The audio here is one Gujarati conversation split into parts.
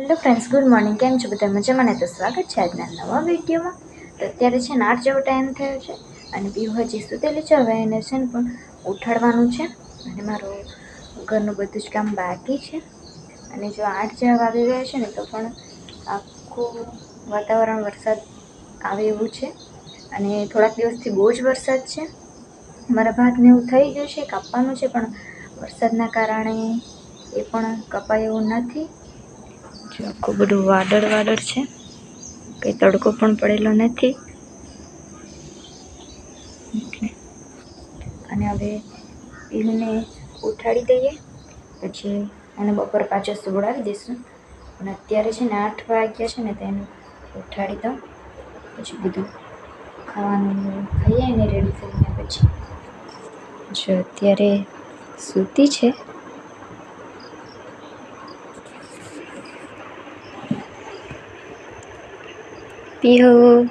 Hello friends, good morning. કેમ છો બધા? મજામાં ને? તો સ્વાગત છે આજના નવા વિડીયોમાં. તો અત્યારે છે ને આઠ જેવો ટાઈમ થયો છે અને પીવું હજી સુતેલી છે. હવે એને છે ને પણ ઉઠાડવાનું છે અને મારું ઘરનું બધું જ કામ બાકી છે. અને જો આઠ જેવા આવી ગયા છે ને, તો પણ આખું વાતાવરણ વરસાદ આવે એવું છે. અને થોડાક દિવસથી બહુ જ વરસાદ છે. મારા ભાગને એવું થઈ ગયું છે, કાપવાનું છે, પણ વરસાદના કારણે એ પણ કપાય એવું નથી. આખું બધું વાદળ વાદળ છે. કંઈ તડકો પણ પડેલો નથી. અને હવે પીહુને ઉઠાડી દઈએ. પછી એને બપોર પાછો સુવડાવી દઈશું. અને અત્યારે છે ને આઠ વાગ્યા છે ને તેને ઉઠાડી દઉં. પછી બધું ખાવાનું ખાઈએ એને રેડી કરીને પછી. જો અત્યારે સૂતી છે. પીહુ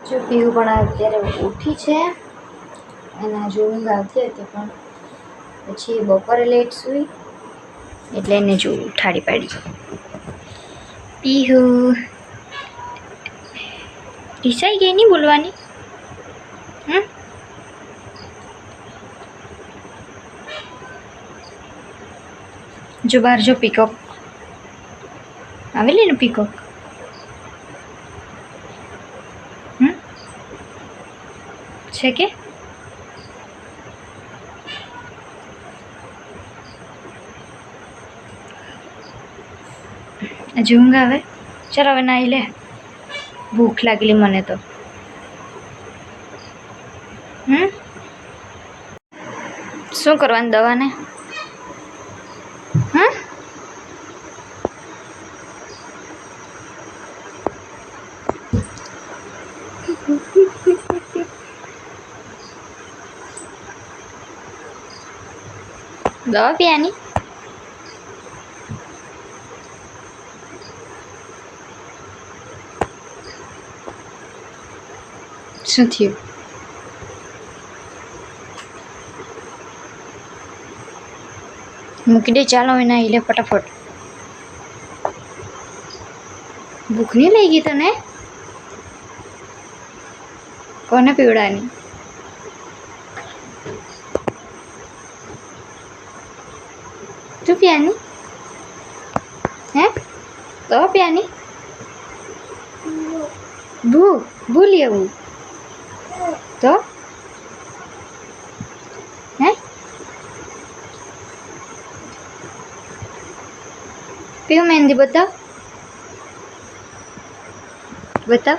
જો પીહુ પણ અત્યારે ઉઠી છે, અને હજુ ઊંઘ આવતી હતી પણ પછી બપોરે લેટ સુઈ, એટલે એને જો ઉઠાડી પાડી. પીહુ. રિસાઈ ગઈ નહીં બોલવાની? હમ? જો બહાર જો પીકોક આવેલી ને પીકોક છે કે? હજી ઊંઘ આવે? ચાલ હવે નાહી લે. ભૂખ લાગેલી મને તો. હમ? શું કરવાનું દવાને? દવા પીવાની? શું થયું? મૂકી દે, ચાલો એના લે ફટાફટ. ભૂખ નહીં લઈ ગઈ તને? કોને પીવડાની તું પ્યાની? હે? તો પ્યાની? ભૂ ભૂલી આવું. તો? હે? પીવું મહેંદી બતાવ. બતાવ.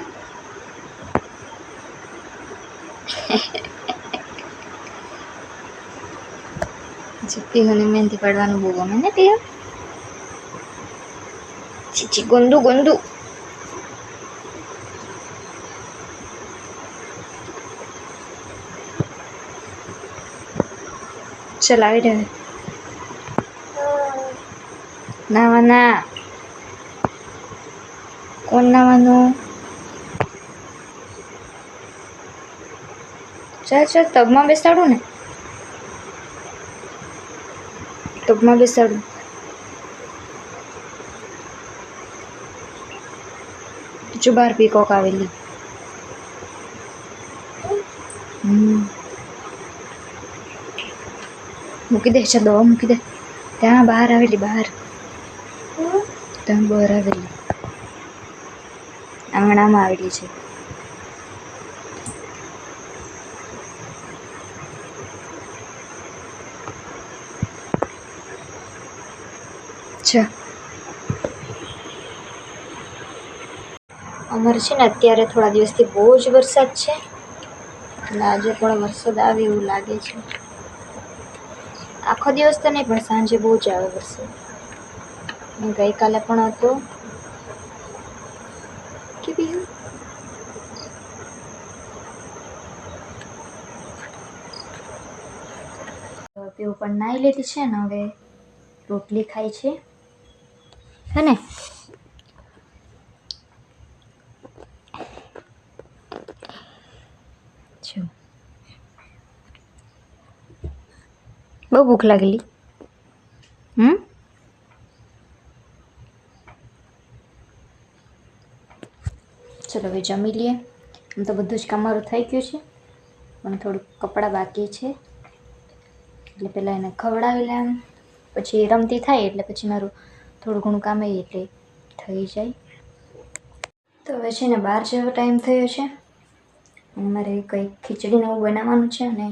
પીહુને મહેંદી પાડવાનું બહુ ગમે ને પીહુ ચીચી ગોંદુ ગુંદુ ચલ આવી રહ્યો નાવાના કોણ નાવાનું ચાલ ચાલ તબમાં બેસાડું ને ટબમાં બેસાડું. જો બહાર પીકોક આવેલી. મૂકી દે છે દવા મૂકી દે. ત્યાં બહાર આવેલી, બહાર. ત્યાં બહાર આવેલી. આંગણામાં આવેલી છે. અચ્છા અમારે છે ને અત્યારે થોડા દિવસથી બહુ જ વરસાદ છે. એટલે આજે પણ વરસાદ આવે એવું લાગે છે. આખો દિવસ તો નહીં, પણ સાંજે બહુ જ આવે વરસાદ. હું ગઈકાલે પણ હતો. કે બીજું? તેઓ પણ નાહી લીધી છે ને હવે રોટલી ખાય છે. હે ને બહુ ભૂખ લાગેલી. હમ? ચલો હવે જમી લઈએ. આમ તો બધું જ કામ થઈ ગયું છે. પણ થોડુંક કપડાં બાકી છે. એટલે પહેલાં એને ખવડાવી લે પછી રમતી થાય એટલે પછી મારું થોડું ઘણું કામ એ એટલે થઈ જાય. તો હવે છે ને બહાર જેવો ટાઈમ થયો છે. મારે કંઈક ખીચડીને એવું બનાવવાનું છે અને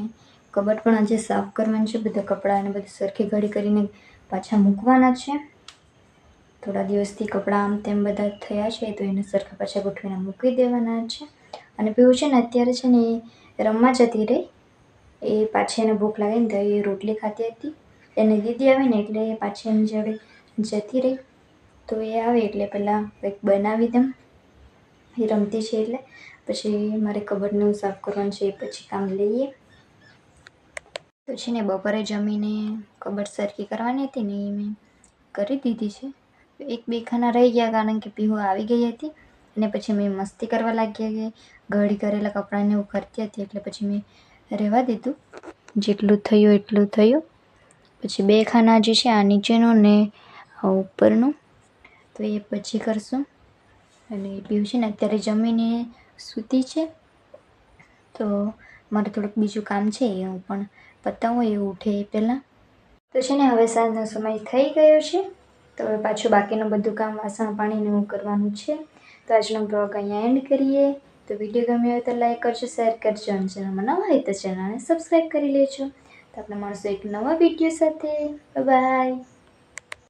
કબટ પણ આજે સાફ કરવાનું છે. બધા કપડાં અને બધું સરખી ઘડી કરીને પાછા મૂકવાના છે. થોડા દિવસથી કપડાં આમ તેમ બધા થયા છે તો એને સરખા પાછા ગોઠવીને મૂકી દેવાના છે. અને પીવું છે ને અત્યારે છે ને એ રમવા જતી રહી. એ પાછી એને ભૂખ લાગે ને તો એ રોટલી ખાતી હતી. એને દીદી આવીને એટલે એ પાછી એની જોડે જતી રહી, તો એ આવે એટલે પહેલાં કંઈક બનાવી દઉં. એ રમતી છે એટલે. પછી મારે કબરને એવું સાફ કરવાનું છે, એ પછી કામ લઈએ. તો છે ને બપોરે જમીને કબર સરખી કરવાની હતી ને એ મેં કરી દીધી છે. એક બે ખાના રહી ગયા કારણ કે પીહો આવી ગઈ હતી અને પછી મેં મસ્તી કરવા લાગી કે ઘડી કરેલા કપડાને એવું કરતી હતી એટલે પછી મેં રહેવા દીધું. જેટલું થયું એટલું થયું. પછી બે ખાના જે છે આ નીચેનું ને ઉપરનું. તો એ પછી કરશું. અને પીવું છે ને, અત્યારે જમીને સૂતી છે. તો મારે થોડુંક બીજું કામ છે એ હું પણ પતાવું, એ ઉઠે એ પહેલાં. તો છે ને, હવે સાંજનો સમય થઈ ગયો છે. તો હવે પાછું બાકીનું બધું કામ વાસણ પાણીને એવું કરવાનું છે. તો આજનો બ્લોગ અહીંયા એન્ડ કરીએ. તો વીડિયો ગમ્યો હોય તો લાઈક કરજો, શેર કરજો, અને ચેનલમાં નવા હોય તો ચેનલને સબસ્ક્રાઈબ કરી લેજો. તો આપણે મળશું એક નવા વીડિયો સાથે. બાય